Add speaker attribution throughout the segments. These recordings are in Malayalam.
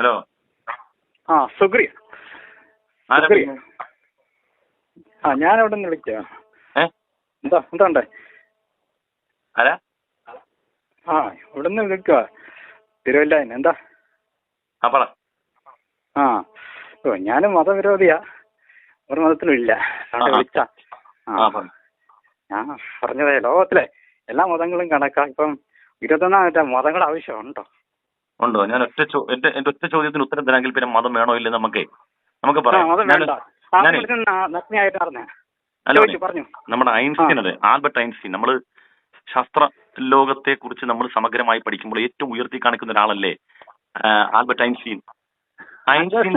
Speaker 1: ഹലോ.
Speaker 2: ആ സുഗ്രി ആ ഞാൻ അവിടെ നിന്ന് വിളിക്കുക
Speaker 1: ഏ?
Speaker 2: എന്താ എന്താ ഉണ്ടേ?
Speaker 1: ആരാ?
Speaker 2: ആ ഇവിടെ നിന്ന് വിളിക്കുക തിരുവല്ല എന്താ?
Speaker 1: ആ പറ
Speaker 2: ആ ഓ ഞാനും മതവിരോധിയാ. ഒരു മതത്തിലും ഇല്ല. അവിടെ വിളിച്ച.
Speaker 1: ആ. പറ
Speaker 2: ഞാൻ പറഞ്ഞതേ ലോകത്തിലെ എല്ലാ മതങ്ങളും കണക്കാ. ഇപ്പം ഇരുപത്തൊന്നാം നൂറ്റാ മതങ്ങളുടെ ആവശ്യമുണ്ടോ
Speaker 1: ഉണ്ടോ? ഞാൻ ഒറ്റ എന്റെ എന്റെ ഒറ്റ ചോദ്യത്തിന് ഉത്തരം തരാമെങ്കിൽ പിന്നെ മതം വേണോ ഇല്ലേ നമുക്ക് നമുക്ക് പറയാം. അല്ല നമ്മുടെ ഐൻസ്റ്റീൻ അല്ലേ ആൽബർട്ട് ഐൻസ്റ്റീൻ. നമ്മൾ ശാസ്ത്ര ലോകത്തെ കുറിച്ച് നമ്മൾ സമഗ്രമായി പഠിക്കുമ്പോൾ ഏറ്റവും ഉയർത്തി കാണിക്കുന്ന ഒരാളല്ലേ ആൽബർട്ട് ഐൻസ്റ്റീൻ. ഐൻസ്റ്റീൻ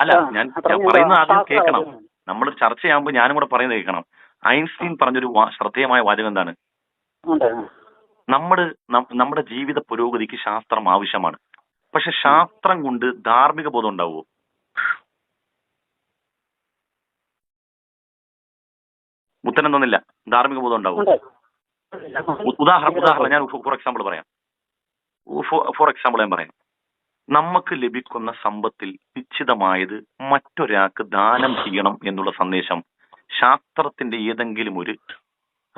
Speaker 1: അല്ല- ഞാൻ പറയുന്നത് ആദ്യം കേൾക്കണം. നമ്മൾ ചർച്ച ചർച്ചയാകുമ്പോൾ ഞാനും കൂടെ പറയുന്നത് കേൾക്കണം. ഐൻസ്റ്റീൻ പറഞ്ഞൊരു ശ്രദ്ധേയമായ വാചകം എന്താണ്? നമ്മുടെ നമ്മുടെ ജീവിത പുരോഗതിക്ക് ശാസ്ത്രം ആവശ്യമാണ്. പക്ഷെ ശാസ്ത്രം കൊണ്ട് ധാർമ്മിക ബോധം ഉണ്ടാവുമോ ഉത്തരം തന്നില്ല ധാർമ്മിക ബോധം ഉണ്ടാവും? ഉദാഹരണം ഉദാഹരണം ഞാൻ ഫോർ എക്സാമ്പിൾ പറയാം. ഫോർ എക്സാമ്പിൾ ഞാൻ പറയാം. നമുക്ക് ലഭിക്കുന്ന സമ്പത്തിൽ നിശ്ചിതമായത് മറ്റൊരാൾക്ക് ദാനം ചെയ്യണം എന്നുള്ള സന്ദേശം ശാസ്ത്രത്തിന്റെ ഏതെങ്കിലും ഒരു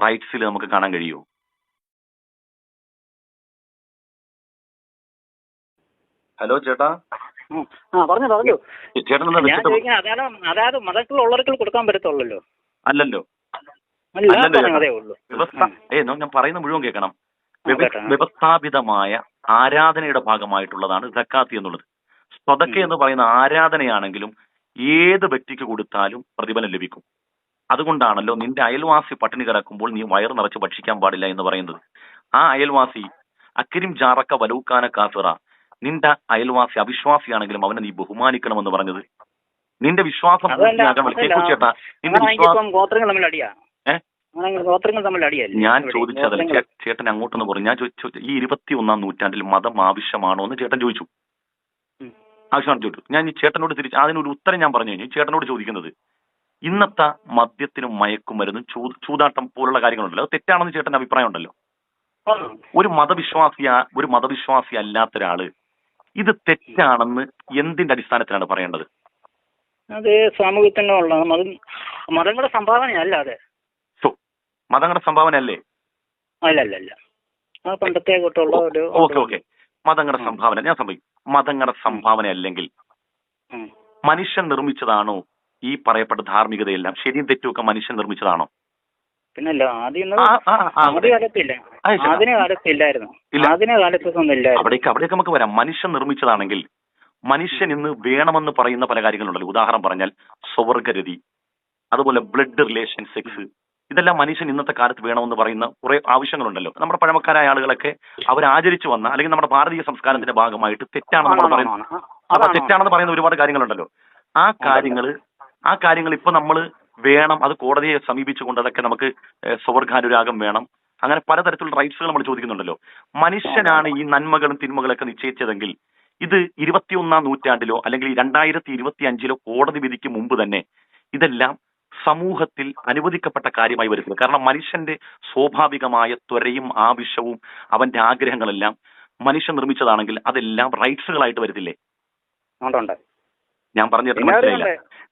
Speaker 1: റൈറ്റ്സിൽ നമുക്ക് കാണാൻ കഴിയുമോ ഹലോ ചേട്ടാ.
Speaker 2: പറഞ്ഞു പറഞ്ഞു.
Speaker 1: ചേട്ടൻ
Speaker 2: അതായത് മതത്തിൽ ഉള്ളവർക്ക് കൊടുക്കാൻ പറ്റത്തുള്ളല്ലോ.
Speaker 1: അല്ലല്ലോ. ഏ ഞാൻ പറയുന്ന മുഴുവൻ കേൾക്കണം. വ്യവസ്ഥാപിതമായ ആരാധനയുടെ ഭാഗമായിട്ടുള്ളതാണ് സക്കാത്തി എന്നുള്ളത്. സ്വതക്ക എന്ന് പറയുന്ന ആരാധനയാണെങ്കിലും ഏത് വ്യക്തിക്ക് കൊടുത്താലും പ്രതിഫലം ലഭിക്കും. അതുകൊണ്ടാണല്ലോ നിന്റെ അയൽവാസി പട്ടിണി കിടക്കുമ്പോൾ നീ വയർ നിറച്ച് ഭക്ഷിക്കാൻ പാടില്ല എന്ന് പറയുന്നത്. ആ അയൽവാസി അക്കിരിം ജാറക്ക വലൂക്കാന കാഫിറ നിന്റെ അയൽവാസി അവിശ്വാസിയാണെങ്കിലും അവനെ നീ ബഹുമാനിക്കണമെന്ന് പറഞ്ഞത്. നിന്റെ വിശ്വാസം പൂർത്തിയാക്കാൻ നിന്റെ വിശ്വാസം
Speaker 2: ഗോത്രങ്ങൾ തമ്മിൽ അടിയാ.
Speaker 1: ഏ?
Speaker 2: അങ്ങനെയാണെങ്കിൽ ഗോത്രങ്ങൾ തമ്മിൽ അടിയല്ലേ
Speaker 1: ഞാൻ ചോദിച്ചതല്ല ചേട്ടൻ അങ്ങോട്ടൊന്ന് പറഞ്ഞു ഞാൻ ചോദിച്ചു ഈ ഇരുപത്തി ഒന്നാം നൂറ്റാണ്ടിൽ മതം ആവശ്യമാണോ എന്ന് ചേട്ടൻ ചോദിച്ചു. ആവശ്യമാണ് ചോദിച്ചു. ഞാൻ ഈ ചേട്ടനോട് തിരിച്ച് അതിനൊരു ഉത്തരം ഞാൻ പറഞ്ഞു കഴിഞ്ഞു. ചേട്ടനോട് ചോദിക്കുന്നത് ഇന്നത്തെ മദ്യത്തിനും മയക്കുമരുന്നും ചൂ ചൂതാട്ടം പോലുള്ള കാര്യങ്ങളുണ്ടല്ലോ. അത് തെറ്റാണെന്ന് ചേട്ടന്റെ അഭിപ്രായം ഉണ്ടല്ലോ ഒരു മതവിശ്വാസിയ ഒരു മതവിശ്വാസി അല്ലാത്ത ഒരാൾ ഇത് തെറ്റാണെന്ന് എന്തിന്റെ അടിസ്ഥാനത്തിലാണ് പറയേണ്ടത്?
Speaker 2: അത് സാമൂഹ്യത്തിനുള്ള മതം മതങ്ങളുടെ സംഭാവനയല്ല അത്.
Speaker 1: മതങ്ങളുടെ സംഭാവന അല്ലേ
Speaker 2: അല്ല അല്ല അല്ല ആ പണ്ടത്തെ കൂട്ടുള്ള ഒരു
Speaker 1: ഓക്കെ ഓക്കെ. മതങ്ങളുടെ. സംഭാവന ഞാൻ സംഭവിക്കും മതങ്ങളുടെ സംഭാവന അല്ലെങ്കിൽ മനുഷ്യൻ നിർമ്മിച്ചതാണോ ഈ പറയപ്പെട്ട ധാർമ്മികതയെല്ലാം? ശരിയും തെറ്റുമൊക്കെ മനുഷ്യൻ നിർമ്മിച്ചതാണോ?
Speaker 2: പിന്നല്ല ആദ്യം ആദ്യ കാലത്തില്ല. കാലത്ത് ഇല്ലായിരുന്നു.
Speaker 1: ഇല്ല.
Speaker 2: ആദ്യ കാലത്തൊന്നും ഇല്ലായിരുന്നു.
Speaker 1: അവിടേക്ക് അവിടേക്ക് നമുക്ക് വരാം. മനുഷ്യൻ നിർമ്മിച്ചതാണെങ്കിൽ മനുഷ്യൻ ഇന്ന് വേണമെന്ന് പറയുന്ന പല കാര്യങ്ങളുണ്ടല്ലോ. ഉദാഹരണം പറഞ്ഞാൽ സ്വർഗരതി അതുപോലെ ബ്ലഡ് റിലേഷൻ സെക്സ് ഇതെല്ലാം മനുഷ്യൻ ഇന്നത്തെ കാലത്ത് വേണമെന്ന് പറയുന്ന കുറെ ആവശ്യങ്ങളുണ്ടല്ലോ. നമ്മുടെ പഴമക്കാരായ ആളുകളൊക്കെ അവർ ആചരിച്ചു വന്ന അല്ലെങ്കിൽ നമ്മുടെ ഭാരതീയ സംസ്കാരത്തിന്റെ ഭാഗമായിട്ട് തെറ്റാണെന്ന് നമ്മൾ പറയുന്നത് തെറ്റാണെന്ന് പറയുന്ന ഒരുപാട് കാര്യങ്ങളുണ്ടല്ലോ. ആ കാര്യങ്ങൾ ആ കാര്യങ്ങൾ ഇപ്പൊ നമ്മൾ വേണം. അത് കോടതിയെ സമീപിച്ചുകൊണ്ട് അതൊക്കെ നമുക്ക് സ്വർഗാനുരാഗം വേണം. അങ്ങനെ പലതരത്തിലുള്ള റൈറ്റ്സുകൾ നമ്മൾ ചോദിക്കുന്നുണ്ടല്ലോ. മനുഷ്യനാണ് ഈ നന്മകളും തിന്മകളൊക്കെ നിശ്ചയിച്ചതെങ്കിൽ ഇത് ഇരുപത്തിയൊന്നാം നൂറ്റാണ്ടിലോ അല്ലെങ്കിൽ രണ്ടായിരത്തി ഇരുപത്തി അഞ്ചിലോ കോടതി വിധിക്ക് മുമ്പ് തന്നെ ഇതെല്ലാം സമൂഹത്തിൽ അനുവദിക്കപ്പെട്ട കാര്യമായി വരുന്നത്. കാരണം മനുഷ്യന്റെ സ്വാഭാവികമായ ത്വരയും ആവശ്യവും അവന്റെ ആഗ്രഹങ്ങളെല്ലാം മനുഷ്യൻ നിർമ്മിച്ചതാണെങ്കിൽ അതെല്ലാം റൈറ്റ്സുകളായിട്ട് വരത്തില്ലേ? ഞാൻ പറഞ്ഞിട്ട് മനസ്സിലായില്ല.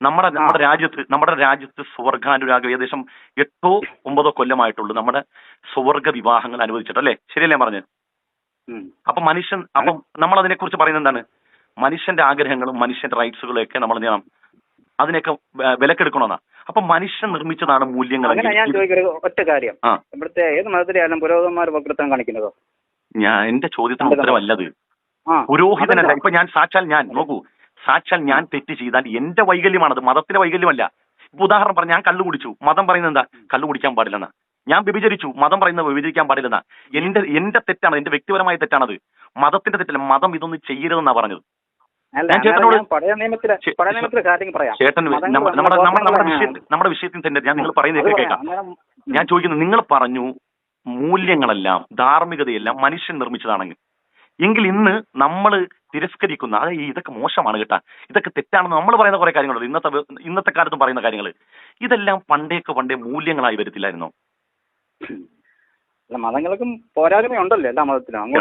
Speaker 1: നമ്മുടെ നമ്മുടെ രാജ്യത്ത് നമ്മുടെ രാജ്യത്ത് സുവർഗാനുരാഗം ഏകദേശം എട്ടോ ഒമ്പതോ കൊല്ലമായിട്ടുള്ളൂ നമ്മുടെ സുവർഗ വിവാഹങ്ങൾ അനുവദിച്ചിട്ട് അല്ലേ? ശരിയല്ലേ പറഞ്ഞു പറഞ്ഞത്? അപ്പൊ മനുഷ്യൻ അപ്പം നമ്മൾ അതിനെ കുറിച്ച് പറയുന്നത് എന്താണ്? മനുഷ്യന്റെ ആഗ്രഹങ്ങളും മനുഷ്യന്റെ റൈറ്റ്സുകളും ഒക്കെ നമ്മൾ ചെയ്യണം അതിനൊക്കെ വിലക്കെടുക്കണമെന്നാ? അപ്പൊ മനുഷ്യൻ നിർമ്മിച്ചതാണ് മൂല്യങ്ങൾ
Speaker 2: ഞാൻ ഒറ്റ കാര്യം. ഇവിടുത്തെ ഏത് മതത്തിലായാലും പുരോഹിതന്മാർ വക്രത്വം കാണിക്കുന്നതോ?
Speaker 1: ഞാൻ എന്റെ ചോദ്യത്തിന് ഉത്തരവല്ലത് പുരോഹിതനല്ല? ഇപ്പൊ ഞാൻ സാക്ഷാൽ ഞാൻ നോക്കൂ. സാക്ഷാൽ ഞാൻ തെറ്റ് ചെയ്താൽ എന്റെ വൈകല്യമാണത് മതത്തിന്റെ വൈകല്യമല്ല. ഇപ്പൊ ഉദാഹരണം പറഞ്ഞു ഞാൻ കള്ളു കുടിച്ചു. മതം പറയുന്നത് എന്താ? കള്ളു കുടിക്കാൻ പാടില്ലെന്ന്. ഞാൻ വ്യഭിചരിച്ചു. മതം പറയുന്നത് വിഭജിക്കാൻ പാടില്ലെന്ന. എന്റെ എന്റെ തെറ്റാണ് എന്റെ വ്യക്തിപരമായ തെറ്റാണത്. മതത്തിന്റെ തെറ്റല്ല മതം ഇതൊന്നും ചെയ്യരുതെന്നാ പറഞ്ഞത്. ചേട്ടൻ നമ്മുടെ നമ്മുടെ നമ്മുടെ വിഷയത്തിൽ നമ്മുടെ വിഷയത്തിൽ തന്നെ ഞാൻ നിങ്ങൾ
Speaker 2: പറയുന്നത്
Speaker 1: കേൾക്കാം. ഞാൻ ചോദിക്കുന്നത് നിങ്ങൾ പറഞ്ഞു മൂല്യങ്ങളെല്ലാം ധാർമ്മികതയെല്ലാം മനുഷ്യൻ നിർമ്മിച്ചതാണെങ്കിൽ എങ്കിൽ ഇന്ന് നമ്മൾ തിരസ്കരിക്കുന്ന അതായത് ഇതൊക്കെ മോശമാണ് കേട്ടാ. ഇതൊക്കെ തെറ്റാണെന്ന് നമ്മൾ പറയുന്ന കുറെ കാര്യങ്ങളുണ്ട്. ഇന്നത്തെ ഇന്നത്തെ കാലത്തും പറയുന്ന കാര്യങ്ങൾ ഇതെല്ലാം പണ്ടേക്ക് പണ്ടേ മൂല്യങ്ങളായി വരത്തില്ലായിരുന്നു?
Speaker 2: മതങ്ങൾക്കും എല്ലാ മതത്തിലും.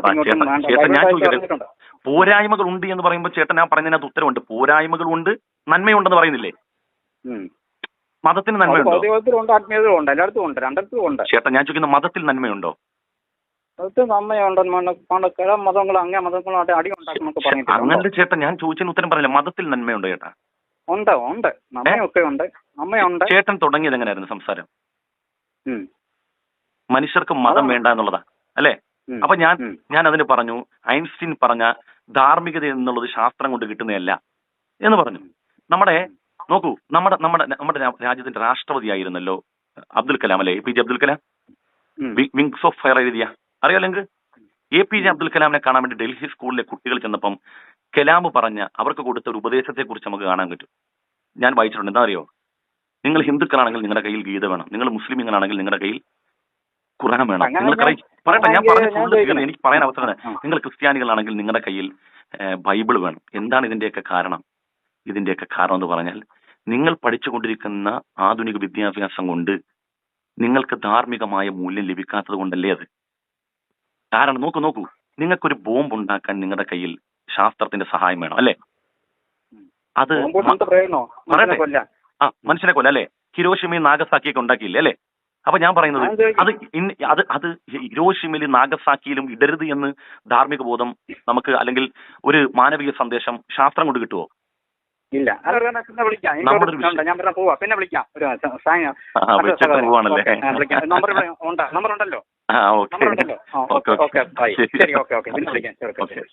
Speaker 1: ഞാൻ പോരായ്മകൾ ഉണ്ട് എന്ന് പറയുമ്പോൾ ചേട്ടൻ ഞാൻ പറഞ്ഞതിനകത്ത് ഉത്തരവുണ്ട്. പോരായ്മകളുണ്ട് നന്മയുണ്ടെന്ന് പറയുന്നില്ലേ? മതത്തിന് നന്മയുണ്ടോ?
Speaker 2: ചേട്ടൻ ഉണ്ട് ആത്മീയത്തിലും ഉണ്ട് എല്ലായിടത്തും ഉണ്ട് രണ്ടിടത്തും ഉണ്ട്.
Speaker 1: ചേട്ടാ ഞാൻ ചോദിക്കുന്ന മതത്തിൽ നന്മയുണ്ടോ?
Speaker 2: മതത്തിൽ നന്മയുണ്ടെന്ന് പണ്ട് ചില മതങ്ങൾ അങ്ങേ മതങ്ങളുമായിട്ട് അടി ഉണ്ടാക്കും എന്നൊക്കെ പറഞ്ഞിട്ടുണ്ട്.
Speaker 1: അങ്ങനെ ചേട്ടാ ഞാൻ ചോദിച്ചതിന് ഉത്തരം പറഞ്ഞില്ല മതത്തിൽ നന്മയുണ്ട് ചേട്ടാ.
Speaker 2: ഉണ്ട് ഉണ്ട്. നമ്മയൊക്കെ ഉണ്ട്. അമ്മയുണ്ട്
Speaker 1: ചേട്ടൻ തുടങ്ങിയത് എങ്ങനെയായിരുന്നു സംസാരം?
Speaker 2: ഉം.
Speaker 1: മനുഷ്യർക്ക് മതം
Speaker 2: അതാണ്.
Speaker 1: വേണ്ട എന്നുള്ളതാ അല്ലേ?
Speaker 2: ഉം.
Speaker 1: അപ്പൊ ഞാൻ
Speaker 2: ഉം.
Speaker 1: ഞാൻ അതിന് പറഞ്ഞു ഐൻസ്റ്റീൻ പറഞ്ഞ ധാർമ്മികത എന്നുള്ളത് ശാസ്ത്രം കൊണ്ട് കിട്ടുന്നതല്ല എന്ന് പറഞ്ഞു. നമ്മുടെ നോക്കൂ നമ്മുടെ നമ്മുടെ നമ്മുടെ രാ- രാജ്യത്തിന്റെ രാഷ്ട്രപതിയായിരുന്നല്ലോ അബ്ദുൽ കലാം അല്ലേ? A P J Abdul Kalam?
Speaker 2: ഉം.
Speaker 1: വിങ്സ് ഓഫ് ഫയർ എഴുതിയ അറിയാലോ നിങ്ങൾക്ക് എ പി ജെ അബ്ദുൽ കലാമിനെ കാണാൻ വേണ്ടി ഡൽഹി സ്കൂളിലെ കുട്ടികൾ ചെന്നപ്പം കലാം പറഞ്ഞ അവർക്ക് കൊടുത്ത ഒരു ഉപദേശത്തെ കുറിച്ച് നമുക്ക് കാണാൻ പറ്റും. ഞാൻ വായിച്ചിട്ടുണ്ട്. എന്താ അറിയോ? നിങ്ങൾ ഹിന്ദുക്കളാണെങ്കിൽ നിങ്ങളുടെ കയ്യിൽ ഗീത വേണം. നിങ്ങൾ മുസ്ലിമിങ്ങളാണെങ്കിൽ നിങ്ങളുടെ കയ്യിൽ ഖുർആൻ വേണം. നിങ്ങൾ പറയട്ടെ ഞാൻ പറഞ്ഞ. എനിക്ക് പറയാൻ
Speaker 2: അവസരമാണ്
Speaker 1: നിങ്ങൾ ക്രിസ്ത്യാനികളാണെങ്കിൽ നിങ്ങളുടെ കയ്യിൽ ബൈബിൾ വേണം. എന്താണ് ഇതിന്റെയൊക്കെ കാരണം? ഇതിന്റെയൊക്കെ കാരണം എന്ന് പറഞ്ഞാൽ നിങ്ങൾ പഠിച്ചുകൊണ്ടിരിക്കുന്ന ആധുനിക വിദ്യാഭ്യാസം കൊണ്ട് നിങ്ങൾക്ക് ധാർമ്മികമായ മൂല്യം ലഭിക്കാത്തത് കൊണ്ടല്ലേ അത്? കാരണം നോക്കൂ നോക്കൂ. നിങ്ങൾക്കൊരു ബോംബ് ഉണ്ടാക്കാൻ നിങ്ങളുടെ കയ്യിൽ ശാസ്ത്രത്തിന്റെ സഹായം വേണം അല്ലേ? അത് പറയട്ടെ. ആ മനുഷ്യനെ കൊല്ല അല്ലേ? ഹിരോഷിമയും നാഗസാക്കിയൊക്കെ ഉണ്ടാക്കിയില്ലേ അല്ലേ? അപ്പൊ ഞാൻ പറയുന്നത് അത് അത് അത് ഹിരോഷിമയിലും നാഗസാക്കിയിലും ഇടരുത് എന്ന് ധാർമ്മിക ബോധം നമുക്ക് അല്ലെങ്കിൽ ഒരു മാനവിക സന്ദേശം ശാസ്ത്രം കൊണ്ട് കിട്ടുമോ
Speaker 2: ഇല്ല. പിന്നെ വിളിക്കാം. ഞാൻ പിന്നെ പോവാ. പിന്നെ വിളിക്കാം. ഒരു നമ്പർ ഉണ്ടല്ലോ?
Speaker 1: ആ
Speaker 2: നമ്പർ
Speaker 1: ഓക്കെ
Speaker 2: ഉണ്ടല്ലോ ആ,
Speaker 1: ഓക്കെ
Speaker 2: ഓക്കെ ഓക്കെ. ബൈ. ശരി ഓക്കെ ഓക്കെ. പിന്നെ വിളിക്കാം ശരി, ഓക്കെ.
Speaker 1: ഓക്കെ
Speaker 2: ശരി